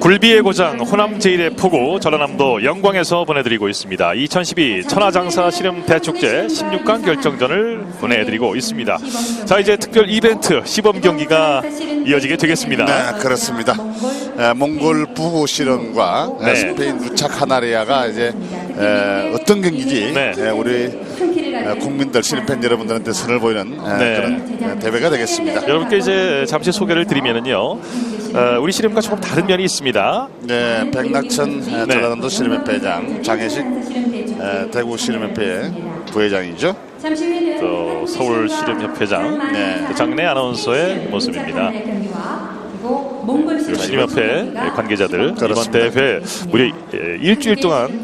굴비의 고장 호남 제일의 포구 전라남도 영광에서 보내드리고 있습니다. 2012 천하장사 씨름 대축제 16강 결정전을 보내드리고 있습니다. 자 이제 특별 이벤트 시범 경기가 이어지게 되겠습니다. 네, 그렇습니다. 에, 몽골 부부 실험과 에, 네. 스페인 루차 카나리아가 이제 에, 어떤 경기지 네. 에, 우리 국민들 실팬 여러분들한테 선을 보이는 에, 네. 그런 에, 대회가 되겠습니다. 여러분께 이제 잠시 소개를 드리면은요, 어, 우리 씨름과 조금 다른 면이 있습니다. 네, 백낙천 에, 네. 전라남도 실험협회장 장혜식 에, 대구 실험협회 부회장이죠. 또 서울 씨름협회장 네. 그 장래 아나운서의 모습입니다. 그리고 씨름협회 관계자들 이번 그렇습니다. 대회 무려 예, 일주일 동안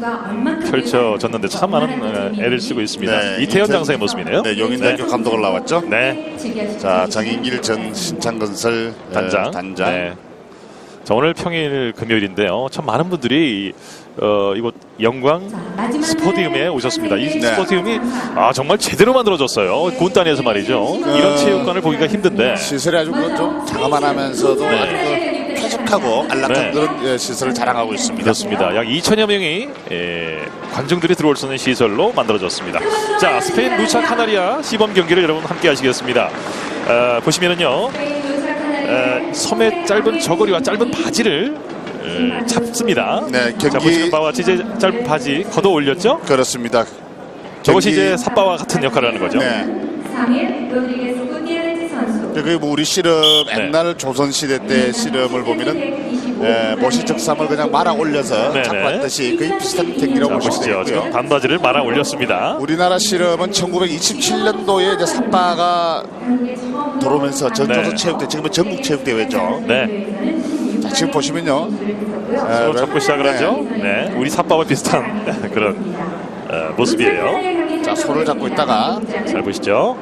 펼쳐졌는데 참 많은 어, 애를 쓰고 있습니다. 네, 이태현 이태- 장사의 모습이네요. 네, 용인대학교 감독을 나왔죠. 네, 자, 정인길 전 신창건설 에, 단장. 단장. 네. 자, 오늘 평일 금요일인데요. 참 많은 분들이 어, 이곳 영광 스포디움에 오셨습니다. 이 네. 스포디움이 아 정말 제대로 만들어졌어요. 군단에서 말이죠. 이런 체육관을 보기가 힘든데 시설이 아주 그좀 자그만하면서도 네. 아주 그 쾌적하고 안락한 네. 그런 예, 시설을 자랑하고 있습니다. 그렇습니다. 약 2천여 명이 예, 관중들이 들어올 수 있는 시설로 만들어졌습니다. 자, 스페인 루차 카나리아 시범 경기를 여러분 함께 하시겠습니다. 아, 보시면은요, 에, 섬의 짧은 저고리와 짧은 바지를 에, 잡습니다. 네, 자, 경기- 보시는 바와 같이 이제 짧은 바지 걷어 올렸죠? 그렇습니다. 저것이 경기- 이제 삿바와 같은 역할을 하는 거죠. 네. 3일 로드리게스 구티에레즈 선수. 그뭐 우리 씨름 네. 옛날 조선 시대 때 씨름을 보면은 에, 모시적삼을 그냥 말아 올려서 네네. 왔듯이 거의 비슷한 경기라고 보시면 보시죠. 지금 되고요. 반바지를 말아 올렸습니다. 우리나라 씨름은 1927년도에 이제 삿바가 들어오면서 전조선 네. 체육대 지금은 전국 체육대회죠. 네, 자, 지금 보시면요. 서로 에, 잡고 시작을 네. 하죠. 네, 우리 삿바와 비슷한 그런 어, 모습이에요. 자, 손을 잡고 있다가 잘 보시죠.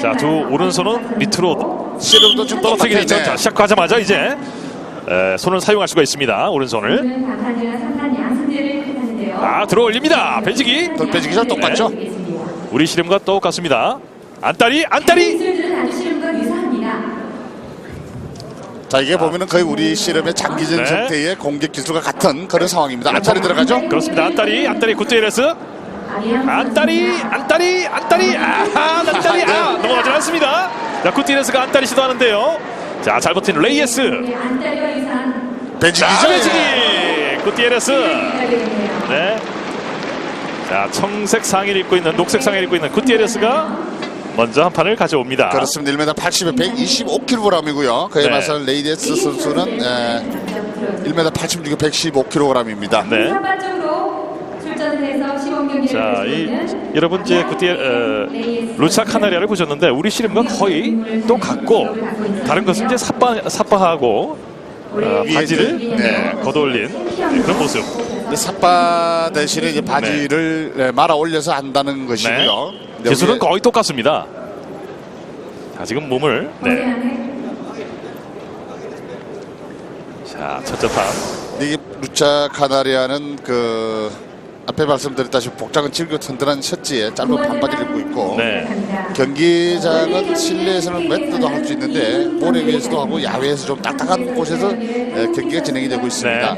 자, 두 오른손은 밑으로 씨름도 좀. 전 자, 시작하자마자 이제 에, 손을 사용할 수가 있습니다. 오른손을. 뜻하는데요. 아, 들어 올립니다. 배지기. 돌빼지기랑 똑같죠? 우리 씨름과 똑같습니다. 안다리, 안다리. 실험과 유사합니다. 자, 이게 보면은 거의 우리 씨름의 장기전 네. 형태의 공격 기술과 같은 그런 상황입니다. 앞자리 들어가죠? 그렇습니다. 안다리, 안다리 구테레스. 안다리, 안다리, 안다리. 아하, 안다리. 아, 넘어가지 않습니다. 자, 구테레스가 안다리 시도하는데요. 자, 잘 버틴 레이에스. 예. 구테레스. 기술이네요. 네. 자, 청색 상의를 입고 있는 녹색 상의를 입고 있는 구티에레스가 먼저 한 판을 가져옵니다. 그렇습니다. 1m 80에 125kg이고요. 그에 네. 맞서 레이데스 선수는 에, 1m 86에 115kg입니다. 네. 선발적으로 출전을 해서 시범 경기를 자, 펼치고 이 있는 여러분 이제 구티에 어, 루차 카나리아를 보셨는데 우리 씨름과 거의 똑같고 다른 것은 이제 삿바 삿바하고 어, 바지를 네. 걷어올린 네, 그런 모습. 근데 삿바 대신에 이제 바지를 에, 말아 올려서 한다는 것이고요. 네. 기술은 여기에 거의 똑같습니다. 자, 지금 몸을 네. 자, 첫째 판. 이게 루차 카나리아는 그 앞에 말씀드렸다시피 복장은 질겨 튼튼한 셔츠에 짧은 반바지를 입고 있고 네. 경기장은 실내에서는 매트도 할 수 있는데 모래 위에서도 하고 야외에서 좀 딱딱한 곳에서 에, 경기가 진행이 되고 있습니다.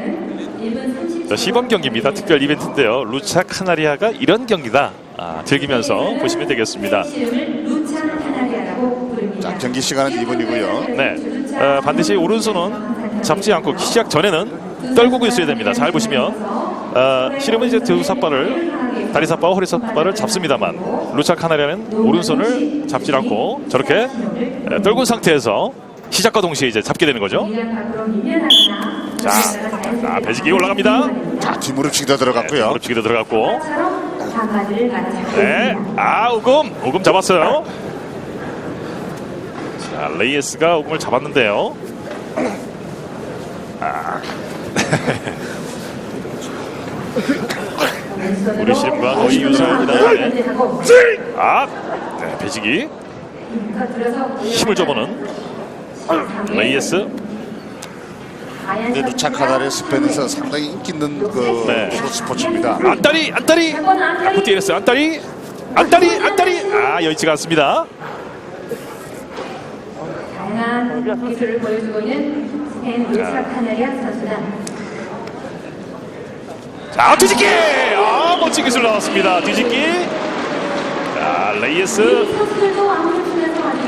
자, 시범 경기입니다. 특별 이벤트인데요. 루차 카나리아가 이런 경기다. 아, 즐기면서 보시면 되겠습니다. 자, 경기 시간은 2분이고요. 네, 어, 반드시 오른손은 잡지 않고 시작 전에는 떨구고 있어야 됩니다. 잘 보시면 어, 씨름은 이제 두 삿발을 다리 삿바와 허리 삿발을 잡습니다만 루차 카나리아는 오른손을 잡지 않고 저렇게 에, 떨군 상태에서 시작과 동시에 이제 잡게 되는 거죠. 자, 자 배지기 올라갑니다. 자, 뒷무릎치기도 들어갔고요. 무릎치기도 들어갔고. 네. 아, 오금. 오금 잡았어요. 자, 레이에스가 오금을 잡았는데요. 아. 우리 씨름과 거의 유사합니다. 네. 아, 네, 배지기. 힘을 줘보는 레이에스. 근데 루차 카나리아 스페인에서 상당히 인기 있는 그 네. 프로 스포츠입니다. 안다리, 안다리. 구티에레스, 안다리. 안다리, 안다리. 아, 여의치가 않습니다. 다양한 기술을 보여주고 있는 스페인 루차 카나리아 선수단. 자 뒤집기 아 멋진 기술 나왔습니다 뒤집기 자 레이에스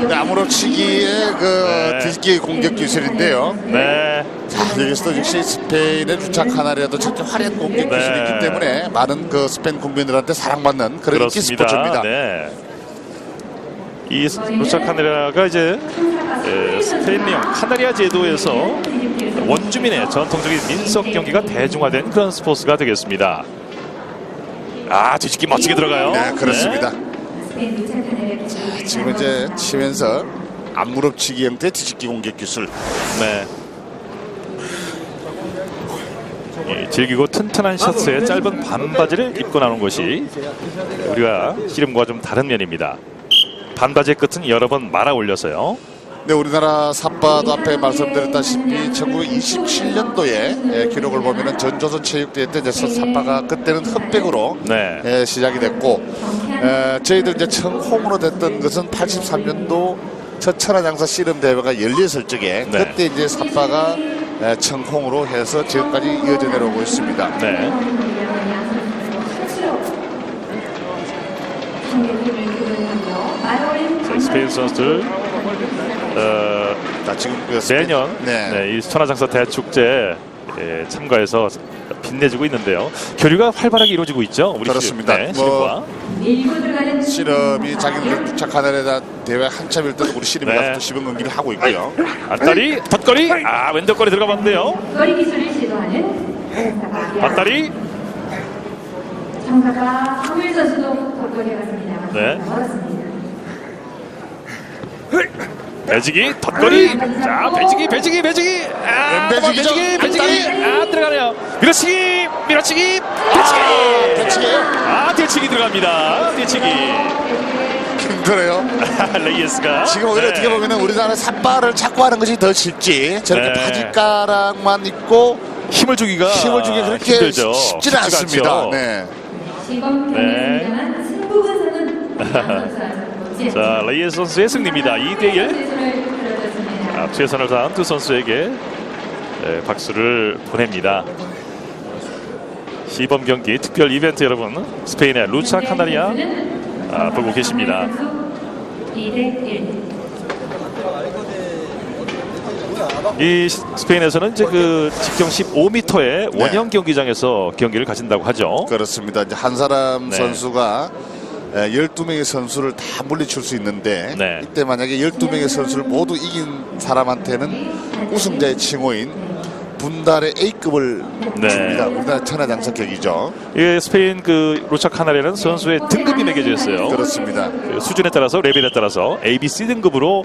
네, 아무렇지기의 그 네. 뒤집기 공격 기술인데요. 네 자, 여기서도 역시 스페인의 루차 카나리아도 저렇게 화려한 공격 네. 기술이 있기 때문에 많은 그 스페인 국민들한테 사랑받는 그런 인기 스포츠입니다. 네. 이 루차 카나리아가 이제 에, 스페인령 카나리아 제도에서 원주민의 전통적인 민속 경기가 대중화된 그런 스포츠가 되겠습니다. 아 뒤집기 멋지게 들어가요. 네, 그렇습니다. 스페인 루차 카나리아 기술. 지금 이제 치면서 암무럽치기 형태 뒤집기 공격 기술. 네. 이 질기고 튼튼한 셔츠에 짧은 반바지를 입고 나오는 것이 우리가 씨름과 좀 다른 면입니다. 반바지의 끝은 여러 번 말아 올려서요. 네, 우리나라 삿바도 앞에 말씀드렸다시피 1927년도에 기록을 보면은 전조선 체육대회 때 이제 삿바가 그때는 흑백으로 네. 예, 시작이 됐고 에, 저희들 이제 청홍으로 됐던 것은 83년도 첫 천하장사 씨름 대회가 열렸을 적에 네. 그때 이제 삿바가 에, 청홍으로 해서 지금까지 이어져 내려오고 있습니다. 네. 자, 스 페인 선수들 어, 자, 지금 그 매년 네. 네, 이 천하장사 대축제 에 참가해서 빛내주고 있는데요. 교류가 활발하게 이루어지고 있죠. 우리 그렇습니다. 네, 뭐-. 씨름이 자기들 부착하는 대회 한참일 때도 우리 씨름이 네. 가서 또 씨름 경기를 하고 있고요. 앞다리, 덧거리, 아 왼덧거리 들어가봤는데요. 거리 기술을 시도하는 앞다리, 청사가 황물 선수도 덕거리 해봤습니다. 네. 배지기, 덧거리, 자 배지기, 배지기, 배지기, 아 왼배지기죠? 배지기, 배지기, 아 들어가네요. 밀어치기, 밀어치기, 아, 배치기, 배치기예요? 아 뒤치기 들어갑니다. 뒤치기, 힘들어요. 레이에스가 지금 오히려 네. 어떻게 보면 우리나라 삿바를 찾고 하는 것이 더 쉽지. 저렇게 네. 바지가락만 입고 힘을 주기가 힘을 주기 그렇게 힘들죠. 쉽지는 쉽지가 않습니다. 않죠. 네. 시범 네. 경기입니다만 승부 분석은 자 레이에스 선수의 승리입니다. 2대1 습니다 아, 최선을 다한 두 선수에게 네, 박수를 보냅니다. 시범 경기 특별 이벤트 여러분 스페인의 루차 카나리아 아, 보고 계십니다. 2대 1. 이 시- 스페인에서는 이제 그 직경 15m의 네. 원형 경기장에서 경기를 가진다고 하죠. 그렇습니다. 이제 한 사람 네. 선수가 12명의 선수를 다 물리칠 수 있는데 네. 이때 만약에 12명의 선수를 모두 이긴 사람한테는 우승자의 칭호인 분달의 A급을 네. 줍니다. 우리나라 천하장사격이죠. 이 스페인 그 루차 카나리아는 선수의 등급이 매겨져 있어요. 그렇습니다. 그 수준에 따라서 레벨에 따라서 A, B, C 등급으로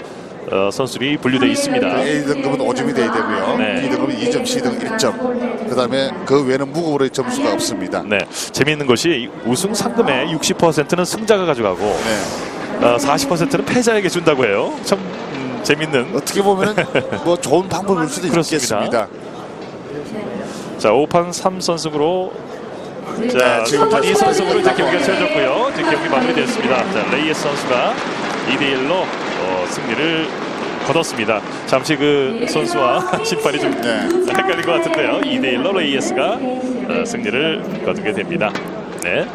어, 선수들이 분류되어 있습니다. A 등급은 5점이 돼야 되고요. 네. B 등급은 2점, C 등 1점. 그다음에 그 외에는 무급으로의 점수가 없습니다. 네, 재미있는 것이 우승 상금의 60%는 승자가 가져가고 네. 어, 40%는 패자에게 준다고 해요. 참 음, 재밌는. 어떻게 보면은 뭐 좋은 방법일 수도 그렇습니다. 있겠습니다. 자, 5판 3선승으로 자, 네, 지금 3판 2선승으로 이제 경기가 치러졌고요. 이제 경기 마무리됐습니다. 자, 레이에스 선수가 2대 1로 어, 승리를 거뒀습니다. 잠시 그 선수와 심판이 좀 네. 헷갈린 것 같은데요. 2대 1로 레이에스가 어, 승리를 거두게 됩니다. 네.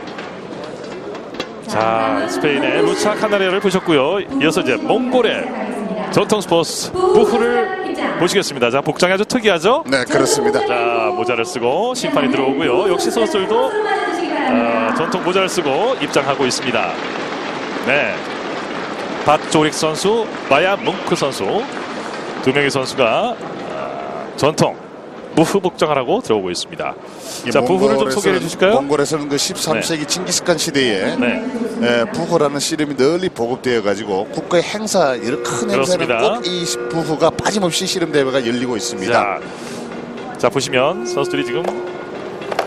자, 스페인의 루차 카나리아를 보셨고요. 이어서 이제 몽골의 전통 스포츠 부후를 보시겠습니다. 자, 복장이 아주 특이하죠? 네, 그렇습니다. 자, 모자를 쓰고 심판이 들어오고요. 역시 선수들도 어, 전통 모자를 쓰고 입장하고 있습니다. 네. 박조릭 선수, 마야 뭉크 선수 두 명의 선수가 어, 전통 무후 복장을 하고 들어오고 있습니다. 이 자, 부후를 좀 소개해 주실까요? 몽골에서는 그 13세기 칭기스칸 시대에 네. 에, 부후라는 씨름이 널리 보급되어 가지고 국가의 행사 이런 큰 행사는. 꼭 이 부후가 빠짐없이 씨름 대회가 열리고 있습니다. 자, 자 보시면 선수들이 지금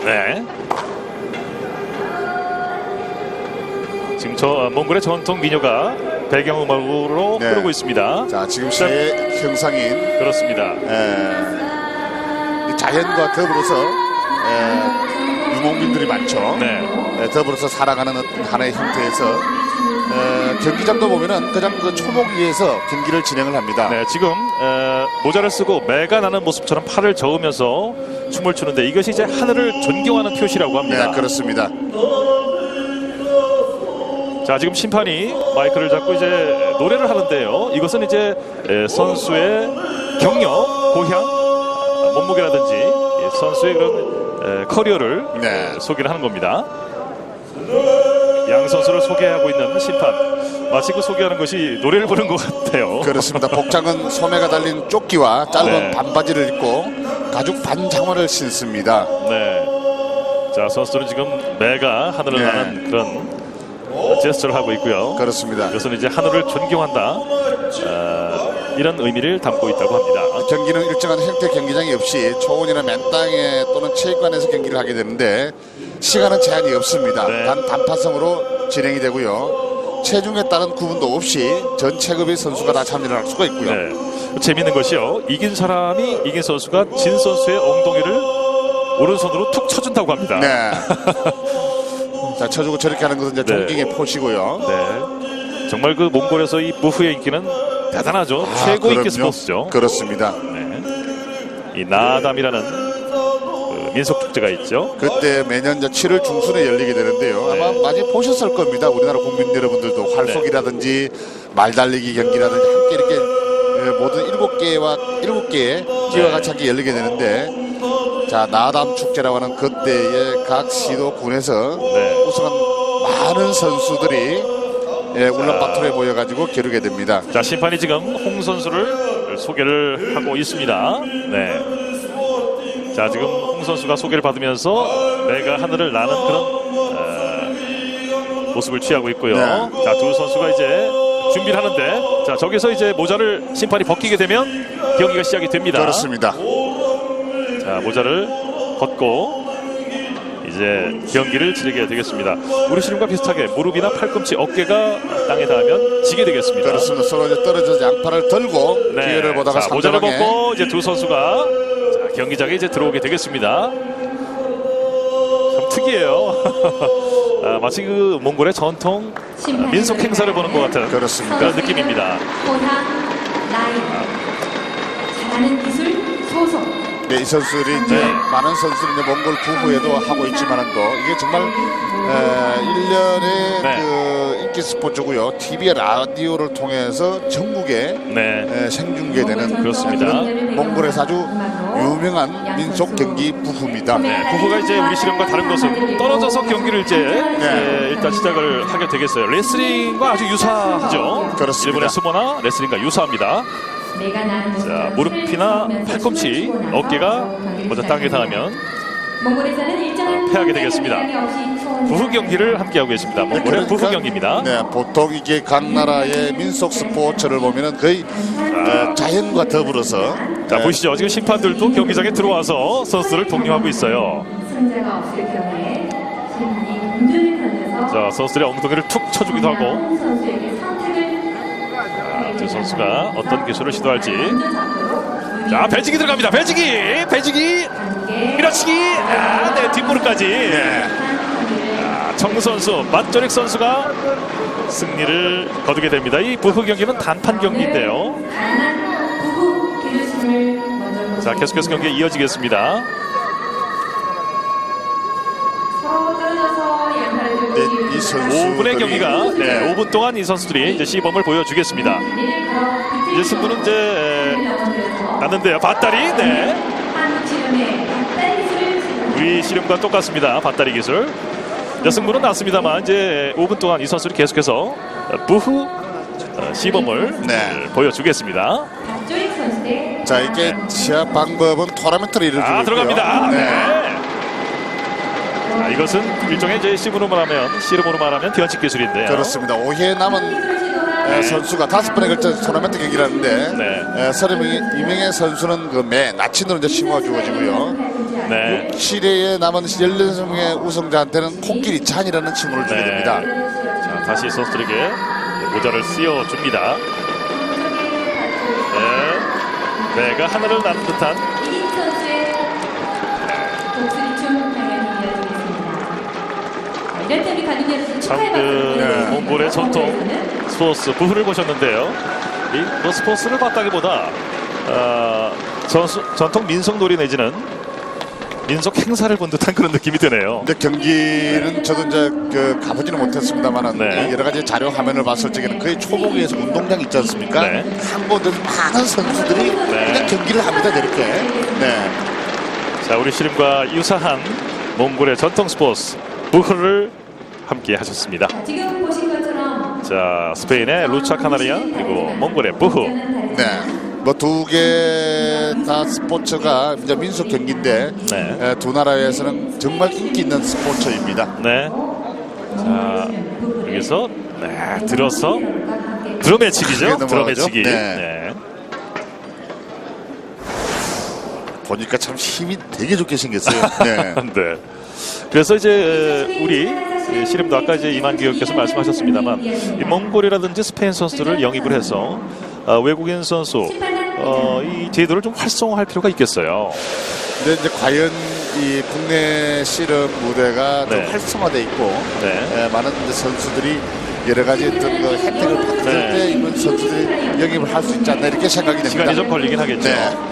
네. 지금 저 어, 몽골의 전통 민요가 배경음악으로 네. 흐르고 있습니다. 자, 지금 시의 형상인 그렇습니다. 에, 이 자연과 더불어서 에, 유목민들이 많죠. 네. 에, 더불어서 살아가는 어떤 하나의 형태에서 에, 경기장도 보면은 그냥 그 초목 위에서 경기를 진행을 합니다. 네, 지금 에, 모자를 쓰고 매가 나는 모습처럼 팔을 저으면서 춤을 추는데 이것이 이제 하늘을 존경하는 표시라고 합니다. 네, 그렇습니다. 자, 지금 심판이 마이크를 잡고 이제 노래를 하는데요. 이것은 이제 에, 선수의 경력, 고향, 아, 몸무게라든지 이 선수의 그런 에, 커리어를 네. 소개를 하는 겁니다. 양 선수를 소개하고 있는 심판. 마치 그 소개하는 것이 노래를 부르는 것 같아요. 그렇습니다. 복장은 소매가 달린 조끼와 짧은 네. 반바지를 입고 가죽 반장화를 신습니다. 네. 자, 선수들은 지금 매가 하늘을 네. 나는 그런 제스처를 하고 있고요. 그렇습니다. 이것은 이제 하늘을 존경한다. 어, 이런 의미를 담고 있다고 합니다. 경기는 일정한 형태 경기장이 없이 초원이나 맨 땅에 또는 체육관에서 경기를 하게 되는데 시간은 제한이 없습니다. 네. 단 단파성으로 진행이 되고요. 체중에 따른 구분도 없이 전 체급의 선수가 다 참여를 할 수가 있고요. 네. 재밌는 것이요. 이긴 사람이 이긴 선수가 진 선수의 엉덩이를 오른손으로 툭 쳐준다고 합니다. 네. 자, 쳐주고 저렇게 하는 것은 이제 네. 존경의 포시고요. 네. 정말 그 몽골에서 이 무후의 인기는 대단하죠. 아, 최고 인기 그럼요. 스포츠죠. 그렇습니다. 네. 이 나담이라는 그 민속 축제가 있죠. 그때 매년 이제 7월 중순에 열리게 되는데요. 아마 네. 많이 보셨을 겁니다. 우리나라 국민 여러분들도 활속이라든지 말달리기 경기라든지 함께 이렇게 예, 모든 일곱 개와 일곱 개의 기와 네. 같이 함께 열리게 되는데 자 나담 축제라고 하는 그때의 각 시도 군에서 네. 우승한 많은 선수들이 예, 울란 바토르에 모여가지고 겨루게 됩니다. 자 심판이 지금 홍 선수를 소개를 하고 있습니다. 네. 자 지금 홍 선수가 소개를 받으면서 내가 하늘을 나는 그런 어, 모습을 취하고 있고요. 네. 자두 선수가 이제 준비를 하는데 자 저기서 이제 모자를 심판이 벗기게 되면 경기가 시작이 됩니다. 그렇습니다. 자 모자를 벗고 이제 경기를 치르게 되겠습니다. 우리 씨름과 비슷하게 무릎이나 팔꿈치, 어깨가 땅에 닿으면 지게 되겠습니다. 그렇습니다. 서로 이제 떨어져서 양팔을 들고 기회를 보다가 네. 자, 모자를 상대방의 벗고 이제 두 선수가 자, 경기장에 이제 들어오게 되겠습니다. 참 특이해요. 아, 마치 그 몽골의 전통 민속 행사를 보는 것 같은 그렇습니다. 그런 느낌입니다. 고향, 나이, 잘하는 기술, 소속. 네, 이 선수들이 이제 네. 많은 선수들이 이제 몽골 부부에도 하고 있지만은도 이게 정말 에, 1년의 네. 그 인기 스포츠고요. TV 라디오를 통해서 전국에 네. 에, 생중계되는 그렇습니다. 몽골에서 아주 유명한 민속 경기 부부입니다. 네, 부부가 이제 우리 씨름과 다른 것은 떨어져서 경기를 이제 예, 일단 시작을 하게 되겠어요. 레슬링과 아주 유사하죠. 그렇습니다. 일본의 수모나 레슬링과 유사합니다. 자, 무릎이나 팔꿈치, 어깨가 먼저 땅에 닿으면 패하게 되겠습니다. 부부 경기를 함께하고 계십니다. 몽골의 부부 경기입니다. 네, 보통 이게 각 나라의 민속 스포츠를 보면은 거의 에, 자연과 더불어서 자 에, 보시죠. 지금 심판들도 경기장에 들어와서 선수들을 독려하고 있어요. 자 선수들의 엉덩이를 툭 쳐주기도 하고 선수가 어떤 기술을 시도할지. 자 배지기 들어갑니다. 배지기, 배지기, 밀어치기. 아, 네 뒷무릎까지. 네. 아, 정 선수, 맞조릭 선수가 승리를 거두게 됩니다. 이 부부 경기는 단판 경기인데요. 먼저 자 계속해서 경기 이어지겠습니다. 5분의 경기가 네, 네. 5분 동안 이 선수들이 이제 시범을 보여주겠습니다. 이제 승부는 이제 났는데요. 밧다리, 네. 우리 씨름과 똑같습니다. 밧다리 기술. 자, 승부는 났습니다만 이제 5분 동안 이 선수들이 계속해서 부후 어, 시범을 네. 보여주겠습니다. 자 이게 시합 방법은 토너먼트를 이루고 아 들어갑니다. 네. 네. 자, 이것은 일종의 이제 씨름으로 말하면 씨름으로 말하면 변칙 기술인데요. 그렇습니다. 5회 남은 에, 선수가 다섯 번에 걸쳐 토너먼트 경기라는데 네. 서른 명의 선수는 그 매 나친으로 이제 칭호가 주어지고요. 네. 7회에 남은 16명의 우승자한테는 코끼리 찬이라는 칭호를 주게 네. 됩니다. 자, 다시 선수들에게 모자를 씌워 줍니다. 네. 내가 하늘을 나는 듯한 방금 네. 몽골의 전통 스포츠 부후를 보셨는데요. 이 뭐 스포츠를 봤다기보다 어, 전수, 전통 민속놀이 내지는 민속 행사를 본 듯한 그런 느낌이 드네요. 근데 경기는 저도 이제 그 가보지는 못했습니다만은 네. 여러 가지 자료 화면을 봤을 적에는 거의 초복에서 운동장 있지 않습니까? 네. 한 곳에서 많은 선수들이 그냥 경기를 합니다 이렇게. 네. 자, 우리 씨름과 유사한 몽골의 전통 스포츠 부후를 함께 하셨습니다. 지금 보신 것처럼 자, 스페인의 루차 카나리아 그리고 몽골의 부후. 네. 뭐두개다 스포츠가 이제 민속 경기인데 네. 에, 두 나라에서는 정말 인기 있는 스포츠입니다. 네. 자, 여기서 네, 들어서 드럼매치기죠. 드럼매치기. 네. 네. 보니까 참 힘이 되게 좋게 생겼어요. 네. 네. 그래서 이제 어, 우리 이 씨름도 아까 이제 이만기 의원께서 말씀하셨습니다만 이 몽골이라든지 스페인 선수들을 영입을 해서 어, 외국인 선수 어, 이 제도를 좀 활성화할 필요가 있겠어요. 근데 이제 과연 이 국내 씨름 무대가 네. 좀 활성화돼 있고 네. 에, 많은 선수들이 여러 가지 어떤 그 혜택을 받을 네. 때 이번 선수들이 영입을 할 수 있지 않나 이렇게 생각이 됩니다. 시간이 좀 걸리긴 하겠죠. 네.